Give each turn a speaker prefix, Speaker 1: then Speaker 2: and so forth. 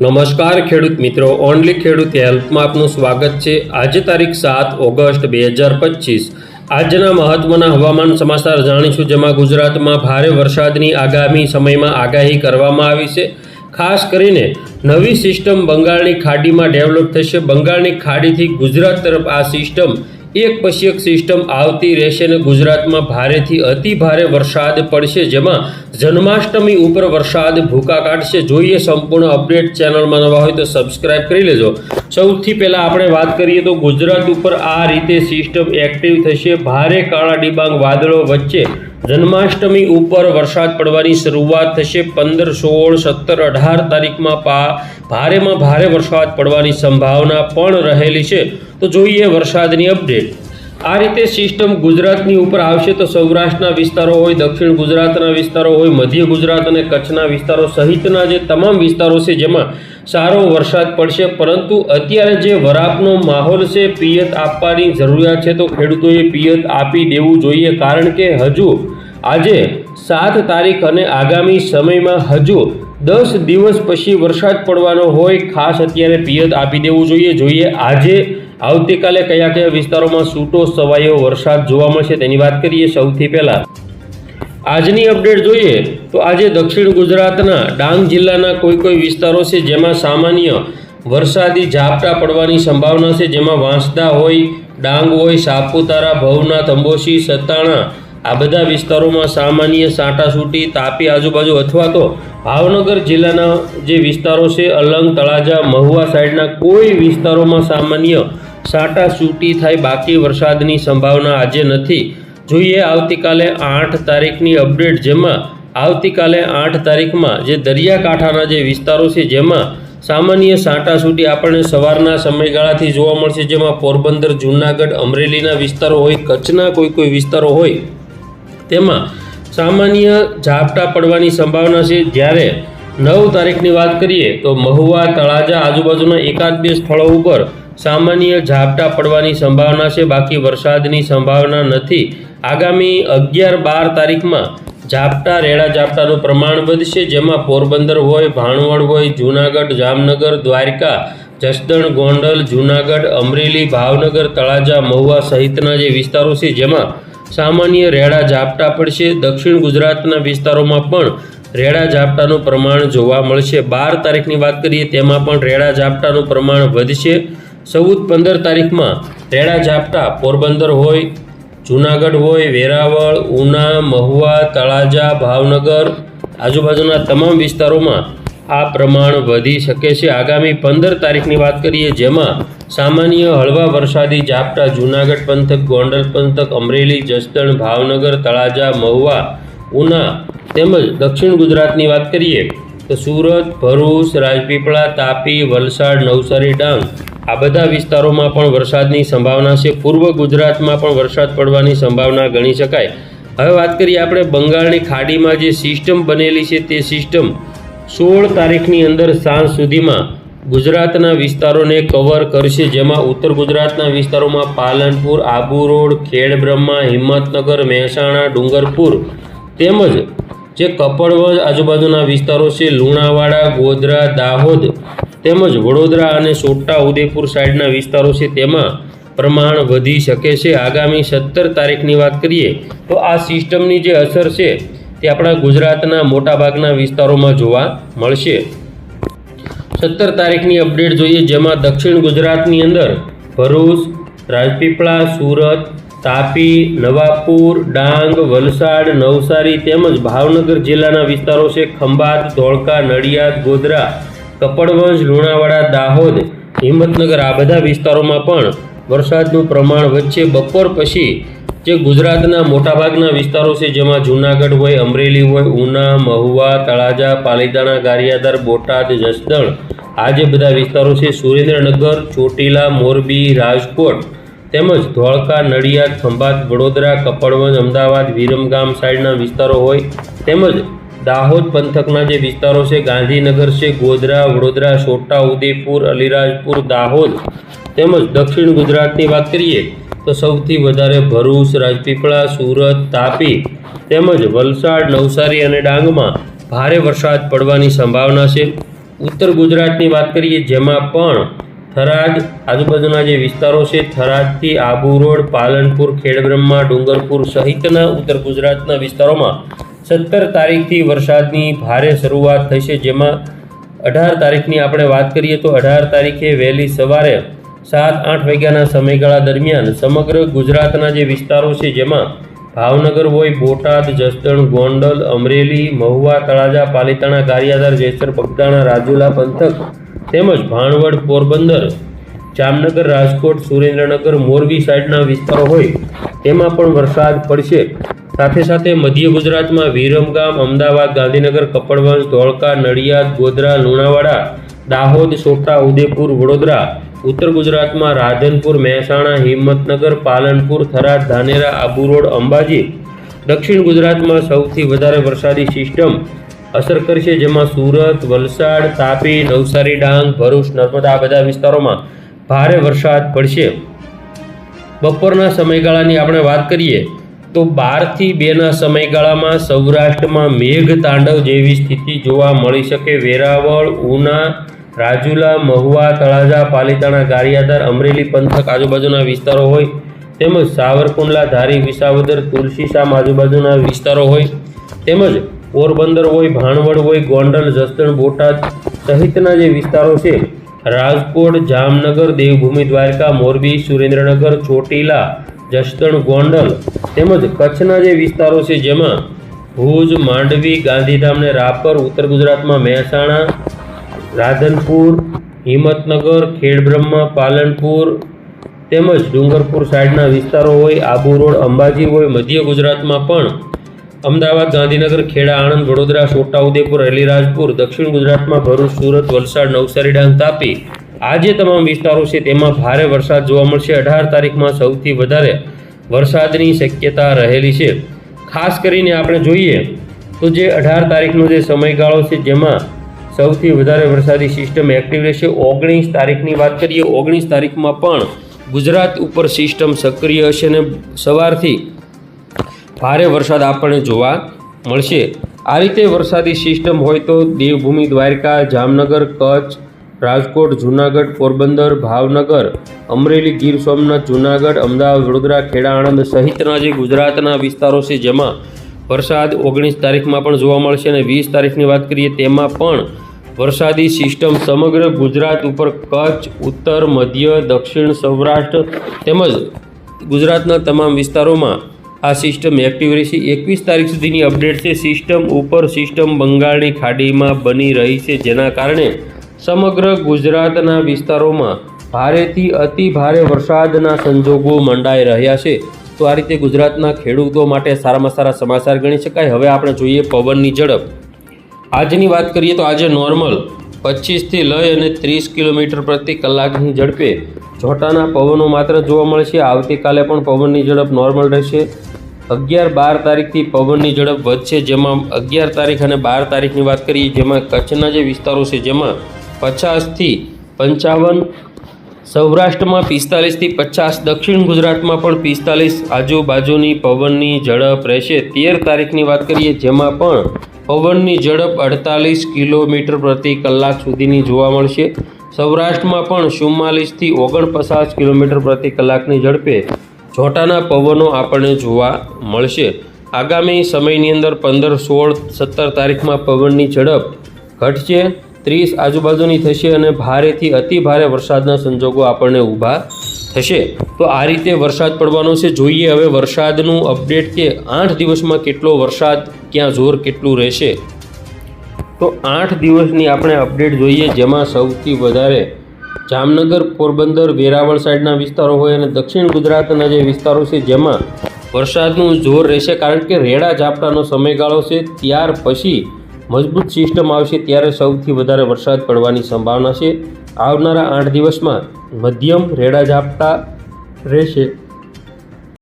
Speaker 1: નમસ્કાર ખેડૂત મિત્રો ઓનલી ખેડૂત હેલ્પમાં આપનું સ્વાગત છે. આજે તારીખ સાત ઓગસ્ટ બે હજાર પચીસ. આજના મહત્વના હવામાન સમાચાર જાણીશું, જેમાં ગુજરાતમાં ભારે વરસાદની આગામી સમયમાં આગાહી કરવામાં આવી છે. ખાસ કરીને નવી સિસ્ટમ બંગાળની ખાડીમાં ડેવલપ થશે. બંગાળની ખાડીથી ગુજરાત તરફ આ સિસ્ટમ એક પછી એક સિસ્ટમ આવતી રહેશે અને ગુજરાતમાં ભારેથી અતિ ભારે વરસાદ પડશે, જેમાં જન્માષ્ટમી ઉપર વરસાદ ભૂકા કાઢશે. જોઈએ સંપૂર્ણ અપડેટ ચેનલમાં નવા હોય તો સબસ્ક્રાઇબ કરી લેજો. સૌથી પહેલાં આપણે વાત કરીએ તો ગુજરાત ઉપર આ રીતે સિસ્ટમ એક્ટિવ થશે. ભારે કાળા ડિબાંગ વાદળો વચ્ચે જન્માષ્ટમી ઉપર વરસાદ પડવાની શરૂઆત થશે પંદર, સોળ, સત્તર, અઢાર તારીખમાં પા, ભારેમાં ભારે વરસાદ પડવાની સંભાવના પણ રહેલી છે. તો જોઈએ વરસાદની અપડેટ. આ રીતે સિસ્ટમ ગુજરાતની ઉપર આવશે તો સૌરાષ્ટ્રના વિસ્તારો હોય, દક્ષિણ ગુજરાતના વિસ્તારો હોય, મધ્ય ગુજરાત અને કચ્છના વિસ્તારો સહિતના જે તમામ વિસ્તારો છે જેમાં સારો વરસાદ પડશે. પરંતુ અત્યારે જે વરાપનો માહોલ છે, પિયત આપવાની જરૂરિયાત છે, તો ખેડૂતોએ પિયત આપી દેવું જોઈએ. કારણ કે હજુ આજે સાત તારીખ અને આગામી સમયમાં હજુ દસ દિવસ પછી વરસાદ પડવાનો હોય, ખાસ અત્યારે પિયત આપી દેવું જોઈએ. જોઈએ આજે આવતીકાલે કયા કયા વિસ્તારોમાં છૂટો સવાયો વરસાદ જોવા મળશે તેની વાત કરીએ સૌથી પહેલાં. આજની અપડેટ જોઈએ તો આજે દક્ષિણ ગુજરાતના ડાંગ જિલ્લાના કોઈ કોઈ વિસ્તારો છે જેમાં સામાન્ય વરસાદી ઝાપટા પડવાની સંભાવના છે, જેમાં વાંસદા હોય, ડાંગ હોય, સાપુતારા, ભવનાથ અંબોશી સતાણા આ બધા વિસ્તારોમાં સામાન્ય સાંટાસૂટી તાપી આજુબાજુ અથવા તો ભાવનગર જિલ્લાના જે વિસ્તારો છે, અલંગ, તળાજા, મહુવા સાઈડના કોઈ વિસ્તારોમાં સામાન્ય સાંટાસૂટી થાય બાકી વરસાદની સંભાવના આજે નથી. જોઈએ આવતીકાલે આઠ તારીખની અપડેટ જેમાં આવતીકાલે આઠ તારીખમાં જે દરિયાકાંઠાના જે વિસ્તારો છે, જેમાં સામાન્ય સાંટાસૂટી આપણને સવારના સમયગાળાથી જોવા મળશે, જેમાં પોરબંદર, જૂનાગઢ, અમરેલીના વિસ્તારો હોય, કચ્છના કોઈ કોઈ વિસ્તારો હોય તેમાં સામાન્ય ઝાપટા પડવાની સંભાવના છે. જ્યારે નવ તારીખની વાત કરીએ તો મહુવા, તળાજા આજુબાજુના એકાદ બે સ્થળો ઉપર સામાન્ય ઝાપટા પડવાની સંભાવના છે. બાકી વરસાદની સંભાવના નથી. આગામી અગિયાર બાર તારીખમાં ઝાપટા, રેડા ઝાપટાનું પ્રમાણ વધશે. જેમાં પોરબંદર હોય, ભાણવડ હોય, જૂનાગઢ, જામનગર, દ્વારકા, જસદણ, ગોંડલ, જૂનાગઢ, અમરેલી, ભાવનગર, તળાજા, મહુવા સહિતના જે વિસ્તારો છે, જેમાં સામાન્ય રેડા ઝાપટા પડશે. દક્ષિણ ગુજરાતના વિસ્તારોમાં પણ રેડા ઝાપટાનું પ્રમાણ જોવા મળશે. બાર તારીખની વાત કરીએ, તેમાં પણ રેડા ઝાપટાનું પ્રમાણ વધશે. ચૌદ પંદર તારીખમાં રેડા ઝાપટા પોરબંદર હોય, જૂનાગઢ હોય, વેરાવળ, ઉના, મહુવા, તળાજા, ભાવનગર આજુબાજુના તમામ વિસ્તારોમાં આ પ્રમાણ વધી શકે છે. આગામી પંદર તારીખની વાત કરીએ, જેમાં સામાન્ય હળવા વરસાદી ઝાપટા જૂનાગઢ પંથક, ગોંડલ પંથક, અમરેલી, જસદણ, ભાવનગર, તળાજા, મહુવા, ઉના તેમજ દક્ષિણ ગુજરાતની વાત કરીએ તો સુરત, ભરૂચ, રાજપીપળા, તાપી, વલસાડ, નવસારી, ડાંગ આ બધા વિસ્તારોમાં પણ વરસાદની સંભાવના છે. પૂર્વ ગુજરાતમાં પણ વરસાદ પડવાની સંભાવના ગણી શકાય. હવે વાત કરીએ આપણે બંગાળની ખાડીમાં જે સિસ્ટમ બનેલી છે તે સિસ્ટમ સોળ તારીખની અંદર સાંજ સુધીમાં ગુજરાતના વિસ્તારોને કવર કરશે, જેમાં ઉત્તર ગુજરાતના વિસ્તારોમાં પાલનપુર, આબુ રોડ, ખેડ બ્રહ્મા, હિંમતનગર, મહેસાણા, ડુંગરપુર તેમજ જે કપડવજ આજુબાજુના વિસ્તારો છે, લુણાવાડા, ગોધરા, દાહોદ તેમજ વડોદરા અને છોટા ઉદેપુર સાઈડના વિસ્તારો છે, તેમાં પ્રમાણ વધી શકે છે. આગામી સત્તર તારીખની વાત કરીએ તો આ સિસ્ટમની જે અસર છે તે આપણા ગુજરાતના મોટાભાગના વિસ્તારોમાં જોવા મળશે. સત્તર તારીખની અપડેટ જોઈએ, જેમાં દક્ષિણ ગુજરાતની અંદર ભરૂચ, રાજપીપળા, સુરત, તાપી, નવાપુર, ડાંગ, વલસાડ, નવસારી તેમજ ભાવનગર જિલ્લાના વિસ્તારો છે. ખંભાત, ધોળકા, નડિયાદ, ગોધરા, કપડવંજ, લુણાવાડા, દાહોદ, હિંમતનગર આ બધા વિસ્તારોમાં પણ વરસાદનું પ્રમાણ વચ્ચે બપોર પછી જે ગુજરાતના મોટાભાગના વિસ્તારો છે, જેમાં જૂનાગઢ હોય, અમરેલી હોય, ઉના, મહુવા, તળાજા, પાલીતાણા, ગારિયાધાર, બોટાદ, જસદણ આ જે બધા વિસ્તારો છે, સુરેન્દ્રનગર, ચોટીલા, મોરબી, રાજકોટ તેમજ ધોળકા, નડિયાદ, ખંભાત, વડોદરા, કપડવંજ, અમદાવાદ, વિરમગામ સાઈડના વિસ્તારો હોય તેમજ દાહોદ પંથકના જે વિસ્તારો છે, ગાંધીનગર છે, ગોધરા, વડોદરા, છોટા ઉદેપુર, અલીરાજપુર, દાહોદ તેમજ દક્ષિણ ગુજરાતની વાત કરીએ તો સૌથી વધારે ભરૂચ, રાજપીપળા, સુરત, તાપી તેમજ વલસાડ, નવસારી અને ડાંગમાં ભારે વરસાદ પડવાની સંભાવના છે. ઉત્તર ગુજરાતની વાત કરીએ જેમાં પણ થરાદ આજુબાજુના જે વિસ્તારો છે, થરાદથી આબુ રોડ, પાલનપુર, ખેડબ્રહ્મા, ડુંગરપુર સહિતના ઉત્તર ગુજરાતના વિસ્તારોમાં સત્તર તારીખથી વરસાદની ભારે શરૂઆત થશે. જેમાં અઢાર તારીખની આપણે વાત કરીએ તો અઢાર તારીખે વહેલી સવારે સાત આઠ વાગ્યાના સમયગાળા દરમિયાન સમગ્ર ગુજરાતના જે વિસ્તારો છે, જેમાં ભાવનગર હોય, બોટાદ, જસદણ, ગોંડલ, અમરેલી, મહુવા, તળાજા, પાલીતાણા, ગારિયાધાર, જેસર બગદાણા રાજુલા, પંથક તેમજ ભાણવડ, પોરબંદર, જામનગર, રાજકોટ, સુરેન્દ્રનગર, મોરબી સાઈડના વિસ્તારો હોય, તેમાં પણ વરસાદ પડશે. સાથે સાથે મધ્ય ગુજરાતમાં વિરમગામ, અમદાવાદ, ગાંધીનગર કપડવંજ ધોળકા, નડિયાદ, ગોધરા, લુણાવાડા, દાહોદ, સોટા ઉદેપુર વડોદરા, ઉત્તર ગુજરાતમાં રાધનપુર, મહેસાણા, હિંમતનગર, પાલનપુર, થરાદ, ધાનેરા, આબુ રોડ, અંબાજી. દક્ષિણ ગુજરાતમાં સૌથી વધારે વરસાદી સિસ્ટમ અસર કરશે જેમાં સુરત, વલસાડ, તાપી, નવસારી, ડાંગ, ભરૂચ, નર્મદા, આ બધા વિસ્તારોમાં ભારે વરસાદ પડશે. બપોરના સમયગાળાની આપણે વાત કરીએ તો બારથી બેના સમયગાળામાં સૌરાષ્ટ્રમાં મેઘ તાંડવ જેવી સ્થિતિ જોવા મળી શકે. વેરાવળ, ઉના, રાજુલા, મહુવા, તળાજા, પાલીતાણા, ગારિયાધાર, અમરેલી પંથક આજુબાજુના વિસ્તારો હોય તેમજ સાવરકુંડલા, ધારી, વિસાવદર તુલસીશામ આજુબાજુના વિસ્તારો હોય તેમજ પોરબંદર હોય, ભાણવડ હોય, ગોંડલ, જસદણ, બોટાદ સહિતના જે વિસ્તારો છે રાજકોટ, જામનગર, દેવભૂમિ, દ્વારકા, મોરબી, સુરેન્દ્રનગર, ચોટીલા જસદણ ગોંડલ તેમજ કચ્છના જે વિસ્તારો છે જેમાં ભુજ, માંડવી, ગાંધીધામ ને રાપર, ઉત્તર ગુજરાતમાં મહેસાણા, રાધનપુર, હિંમતનગર, ખેડબ્રહ્મા, પાલનપુર તેમજ ડુંગરપુર સાઈડના વિસ્તારો હોય, આબુ રોડ, અંબાજી હોય, મધ્ય ગુજરાતમાં પણ અમદાવાદ, ગાંધીનગર, ખેડા, આણંદ, વડોદરા છોટાઉદેપુર અલીરાજપુર, દક્ષિણ ગુજરાતમાં ભરૂચ, સુરત, વલસાડ, નવસારી, ડાંગ તાપી આ જે તમામ વિસ્તારો છે તેમાં ભારે વરસાદ જોવા મળશે. અઢાર તારીખમાં સૌથી વધારે વરસાદની શક્યતા રહેલી છે. ખાસ કરીને આપણે જોઈએ તો જે અઢાર તારીખનો જે સમયગાળો છે જેમાં સૌથી વધારે વરસાદી સિસ્ટમ એક્ટિવ રહેશે. ઓગણીસ તારીખની વાત કરીએ, ઓગણીસ તારીખમાં પણ ગુજરાત ઉપર સિસ્ટમ સક્રિય હશે અને સવારથી ભારે વરસાદ આપણને જોવા મળશે. આ રીતે વરસાદી સિસ્ટમ હોય તો દેવભૂમિ, દ્વારકા, જામનગર, કચ્છ રાજકોટ, જૂનાગઢ, પોરબંદર, ભાવનગર, અમરેલી, ગીર સોમનાથ, જૂનાગઢ, અમદાવાદ, વડોદરા, ખેડા, આણંદ સહિતના જે ગુજરાતના વિસ્તારો છે, જેમાં વરસાદ ઓગણીસ તારીખમાં પણ જોવા મળશે અને વીસ તારીખની વાત કરીએ તેમાં પણ વરસાદી સિસ્ટમ સમગ્ર ગુજરાત ઉપર કચ્છ, ઉત્તર, મધ્ય, દક્ષિણ, સૌરાષ્ટ્ર તેમજ ગુજરાતના તમામ વિસ્તારોમાં આ સિસ્ટમ એક્ટિવ રહેશે. એકવીસ તારીખ સુધીની અપડેટ છે. સિસ્ટમ ઉપર સિસ્ટમ બંગાળની ખાડીમાં બની રહી છે, જેના કારણે સમગ્ર ગુજરાતના વિસ્તારોમાં ભારેથી અતિ ભારે વરસાદના સંજોગો મંડાઈ રહ્યા છે. તો આ રીતે ગુજરાતના ખેડૂતો માટે સારામાં સારા સમાચાર ગણી શકાય. હવે આપણે જોઈએ પવનની ઝડપ. આજની વાત કરીએ તો આજે નોર્મલ પચીસથી લઈ અને ત્રીસ કિલોમીટર પ્રતિ કલાકની ઝડપે જોટાના પવનો માત્ર જોવા મળશે. આવતીકાલે પણ પવનની ઝડપ નોર્મલ રહેશે. અગિયાર બાર તારીખથી પવનની ઝડપ વધશે. જેમાં અગિયાર તારીખ અને બાર તારીખની વાત કરીએ જેમાં કચ્છના જે વિસ્તારો છે, જેમાં પચાસથી પંચાવન, સૌરાષ્ટ્રમાં પિસ્તાલીસથી પચાસ, દક્ષિણ ગુજરાતમાં પણ પિસ્તાલીસ, આજુબાજુની પવનની ઝડપ રહેશે. તેર તારીખની વાત કરીએ, જેમાં પણ પવનની ઝડપ અડતાલીસ કિલોમીટર પ્રતિ કલાક સુધીની જોવા મળશે. સૌરાષ્ટ્રમાં પણ ચુમ્માલીસથી ઓગણપચાસ કિલોમીટર પ્રતિ કલાકની ઝડપે જોટાના પવનો આપણને જોવા મળશે. આગામી સમયની અંદર પંદર, સોળ, સત્તર તારીખમાં પવનની ઝડપ ઘટશે. ત્રીસ આજુબાજુની થશે અને ભારેથી અતિ ભારે વરસાદના સંજોગો આપણને ઊભા થશે. તો આ રીતે વરસાદ પડવાનો છે. જોઈએ હવે વરસાદનું અપડેટ કે આઠ દિવસમાં કેટલો વરસાદ, ક્યાં જોર કેટલું રહેશે. તો આઠ દિવસની આપણે અપડેટ જોઈએ, જેમાં સૌથી વધારે જામનગર, પોરબંદર, વેરાવળ સાઈડના વિસ્તારો હોય અને દક્ષિણ ગુજરાતના જે વિસ્તારો છે, જેમાં વરસાદનું જોર રહેશે. કારણ કે રેડા ઝાપટાનો સમયગાળો છે. ત્યાર પછી મજબૂત સિસ્ટમ આવશે ત્યારે સૌથી વધારે વરસાદ પડવાની સંભાવના છે. આવનારા આઠ દિવસમાં મધ્યમ રેડા ઝાપટા રહેશે.